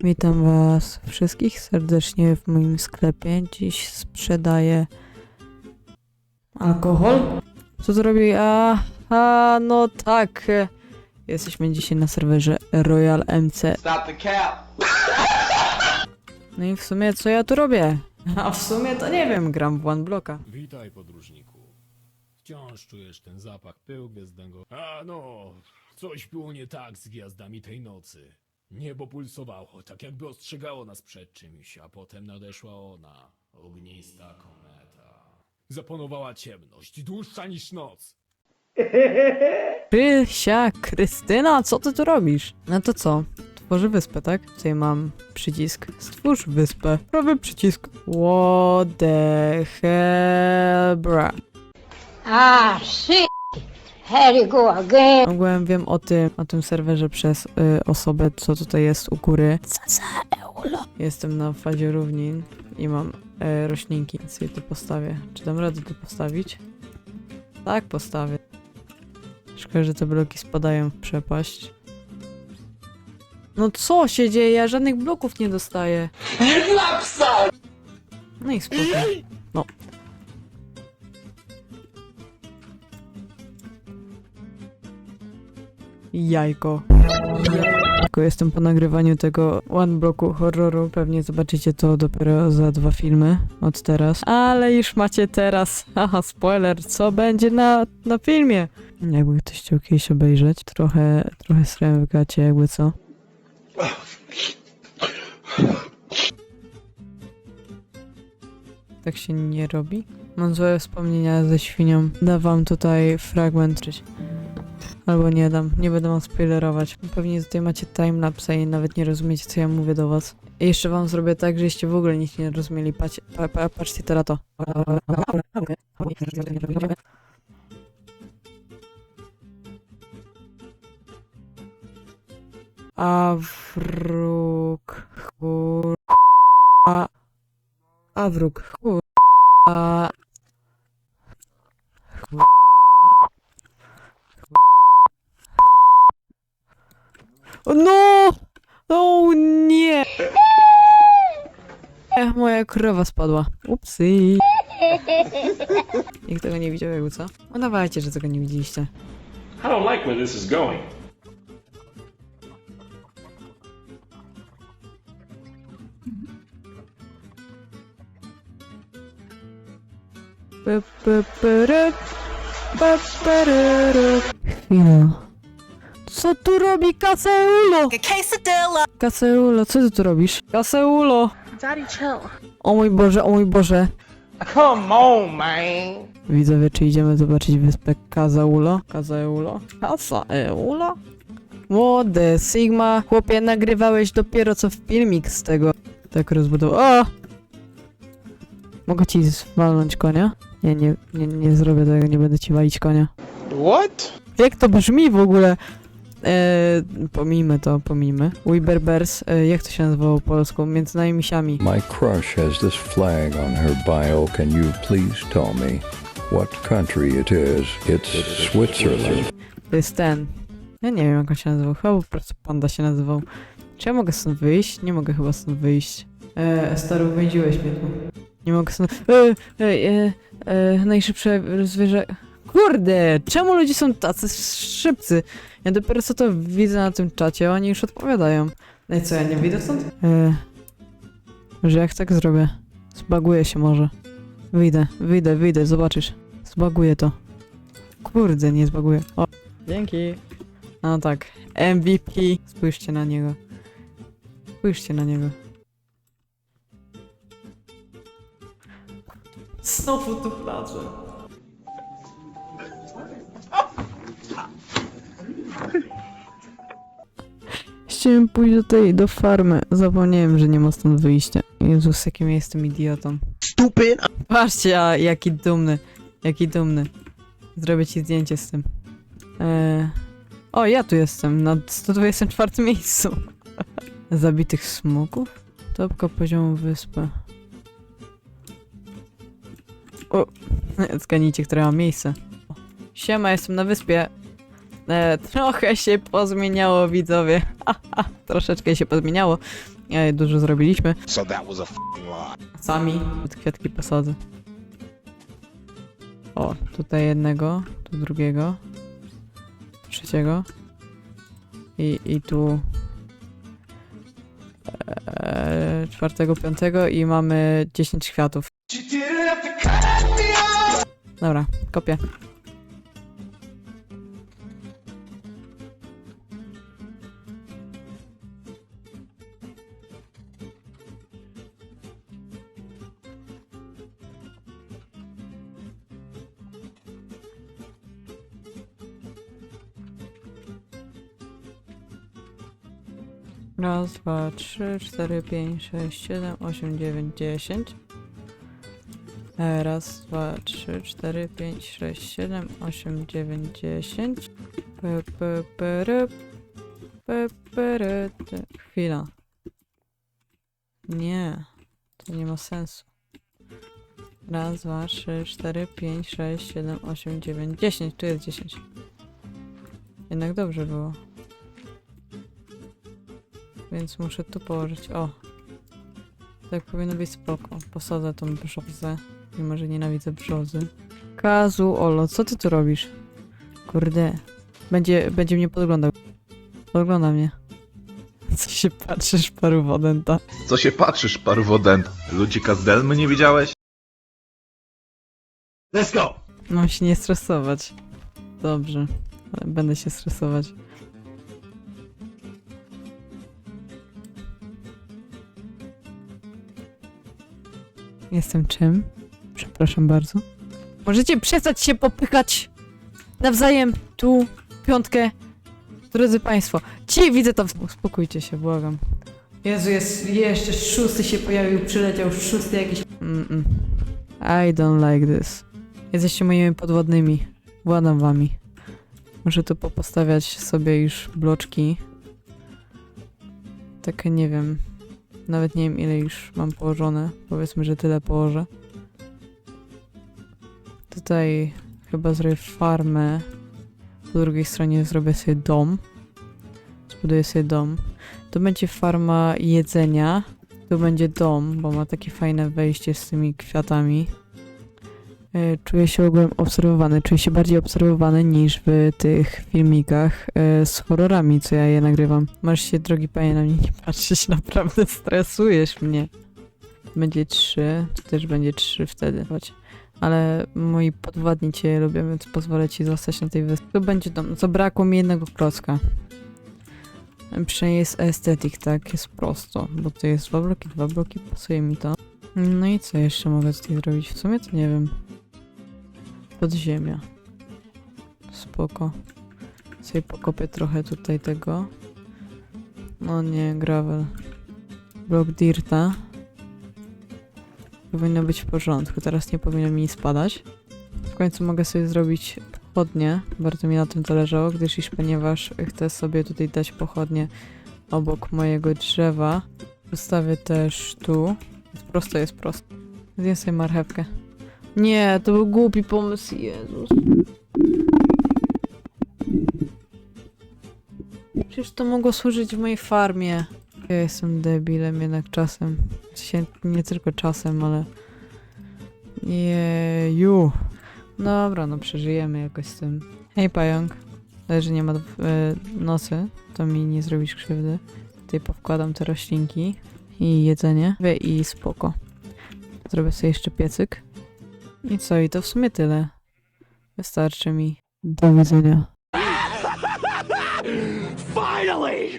Witam Was wszystkich serdecznie w moim sklepie. Dziś sprzedaję alkohol. Co to robi? A, a no tak. Jesteśmy dzisiaj na serwerze Royal MC. Stop the cap. No i w sumie co ja tu robię? A w sumie to nie wiem, gram w One Blocka. Witaj, podróżniku. Wciąż czujesz ten zapach pyłu gwiezdnego. A no, coś było nie tak z gwiazdami tej nocy. Niebo pulsowało, tak jakby ostrzegało nas przed czymś, a potem nadeszła ona, ognista kometa. Zapanowała ciemność, dłuższa niż noc. Krysia, Krystyna, co ty tu robisz? No to co? Tworzy wyspę, tak? Tutaj mam przycisk. Stwórz wyspę. Prawy przycisk. What the hell, bra. Ah, shit. Had to go again. Ogółem wiem o tym, o tym serwerze przez y, osobę, co tutaj jest u góry. Jestem na fazie równin i mam y, roślinki, więc sobie to postawię. Czy dam radę to postawić? Tak, postawię. Szkoda, że te bloki spadają w przepaść. No co się dzieje? Ja żadnych bloków nie dostaję. No i spokój. Jajko. Jajko. Jestem po nagrywaniu tego one bloku horroru. Pewnie zobaczycie to dopiero za dwa filmy od teraz. Ale już macie teraz. Haha, spoiler, co będzie na, na filmie. Jakby ktoś chciał kiedyś obejrzeć. Trochę, trochę srałem w gacie, jakby co. Tak się nie robi. Mam złe wspomnienia ze świnią. Da wam tutaj fragment. Albo nie dam, nie będę wam spoilerować. Pewnie tutaj macie timelapse i nawet nie rozumiecie, co ja mówię do was. I jeszcze wam zrobię tak, żeście w ogóle nic nie rozumieli. Patrzcie, pa, pa, patrzcie teraz to. A wróg chór... A... A wróg chór... A... Chór... O, No! O nie! Ech, moja krowa spadła. Upsi. Nikt tego nie widział, jakby co? No dawajcie, że tego nie widzieliście. I don't like where this is going. Chwila. Co tu robi Kaseulo? Kaseulo, co ty tu robisz? Kaseulo! Daddy, chill. O mój Boże, o mój Boże. Come on, man. Widzowie, czy idziemy zobaczyć wyspę Kazaulo? Kazaulo? Kazaulo? Młody, Sigma. Chłopie, nagrywałeś dopiero co filmik z tego. Tak rozbudował. O! Mogę ci zwalnąć konia? Nie, nie, nie, nie zrobię tego, nie będę ci walić konia. What? Jak to brzmi w ogóle? Eee, pomijmy to, pomijmy. Weberbears, e, jak to się nazywało po polsku? Między nami misiami. My crush has this flag on her bio. Can you please tell me what country it is? It's Switzerland. To jest ten. Ja nie wiem jak on się nazywał. Chyba po prostu panda się nazywał. Czy ja mogę stąd wyjść? Nie mogę chyba stąd wyjść. Eee, stary, uwięziłeś mnie tu. Nie mogę stąd... Eee, eee, eee, eee, najszybsze zwierzę... Kurde, czemu ludzie są tacy szybcy? Ja dopiero co to widzę na tym czacie, a oni już odpowiadają. No i co, ja nie widzę stąd? Eee, że jak tak zrobię? Zbaguję się może. Wyjdę, wyjdę, wyjdę, zobaczysz. Zbaguję to. Kurde, nie zbaguję. O, dzięki. No tak, MVP. Spójrzcie na niego. Spójrzcie na niego. Znowu tu. Chciałem pójść do tej, do farmy. Zapomniałem, że nie ma stąd wyjścia. Jezus, jakim ja jestem idiotą. Stupid. Patrzcie, a jaki dumny. Jaki dumny. Zrobię ci zdjęcie z tym. Eee... O, ja tu jestem, na 124 miejscu. Zabitych smoków? Topka poziomu wyspy. O, zganicie, które ma miejsce. Siema, jestem na wyspie. E, trochę się pozmieniało, widzowie. Troszeczkę się pozmieniało. E, dużo zrobiliśmy. So that was a f***ing lie. Sami. Od kwiatki posadzę. O, tutaj jednego, tu drugiego, trzeciego i, i tu e, czwartego, piątego i mamy 10 kwiatów. Dobra, kopię. Raz, dwa, trzy, cztery, pięć, sześć, siedem, osiem, dziewięć, dziesięć. E, Raz, dwa, trzy, cztery, pięć, sześć, siedem, osiem, dziewięć, dziesięć. P, p, p, r, p, p, r. Chwila. Nie, to nie ma sensu. Raz, dwa, trzy, cztery, pięć, sześć, siedem, osiem, dziewięć, dziesięć. Tu jest dziesięć. Jednak dobrze było. Więc muszę tu położyć. O! Tak powinno być spoko. Posadzę tą brzozę. Mimo, że nienawidzę brzozy. Kazu, Olo, co ty tu robisz? Kurde. Będzie, będzie mnie podglądał. Podgląda mnie. Co się patrzysz, paru wodenta? Co się patrzysz, parwodent? Ludzika z Delmy nie widziałeś? Let's go. Mam się nie stresować. Dobrze. Ale będę się stresować. Jestem czym? Przepraszam bardzo. Możecie przestać się popychać nawzajem tu piątkę. Drodzy Państwo, ci widzę to. Uspokójcie się, błagam. Jezu, jest jeszcze szósty się pojawił, przyleciał szósty jakiś. Mm-mm. I don't like this. Jesteście moimi podwodnymi. Władam wami. Muszę tu popostawiać sobie już bloczki. Takie nie wiem. Nawet nie wiem ile już mam położone. Powiedzmy, że tyle położę. Tutaj chyba zrobię farmę. Po drugiej stronie zrobię sobie dom. Zbuduję sobie dom. To będzie farma jedzenia. Tu będzie dom, bo ma takie fajne wejście z tymi kwiatami. E, Czuję się ogółem obserwowany. Czuję się bardziej obserwowany niż w tych filmikach e, z horrorami, co ja je nagrywam. Masz się, drogi panie, na mnie nie patrzeć, naprawdę stresujesz mnie. Będzie trzy, to też będzie trzy wtedy, chodź. Ale moi podwładni cię lubią, więc pozwolę ci zostać na tej wyspie. To będzie dom. Co brakło mi jednego klocka. Przynajmniej jest estetyk, tak? Jest prosto, bo to jest dwa bloki, dwa bloki, pasuje mi to. No i co jeszcze mogę tutaj zrobić? W sumie to nie wiem. Podziemia. Spoko. Sobie pokopię trochę tutaj tego. No nie, gravel. Blok dirta. Powinno być w porządku. Teraz nie powinno mi spadać. W końcu mogę sobie zrobić pochodnie. Bardzo mi na tym zależało, gdyż iż ponieważ chcę sobie tutaj dać pochodnie obok mojego drzewa. Ustawię też tu. Prosto, jest prosto. Zjem sobie marchewkę. Nie, to był głupi pomysł, Jezus. Przecież to mogło służyć w mojej farmie. Ja jestem debilem jednak czasem. Nie tylko czasem, ale... Jeju. Dobra, no przeżyjemy jakoś z tym. Hej pająk. Ale że nie ma e, nocy, to mi nie zrobisz krzywdy. Tutaj powkładam te roślinki i jedzenie. I spoko. Zrobię sobie jeszcze piecyk. I co? I to w sumie tyle. Wystarczy mi. Do widzenia.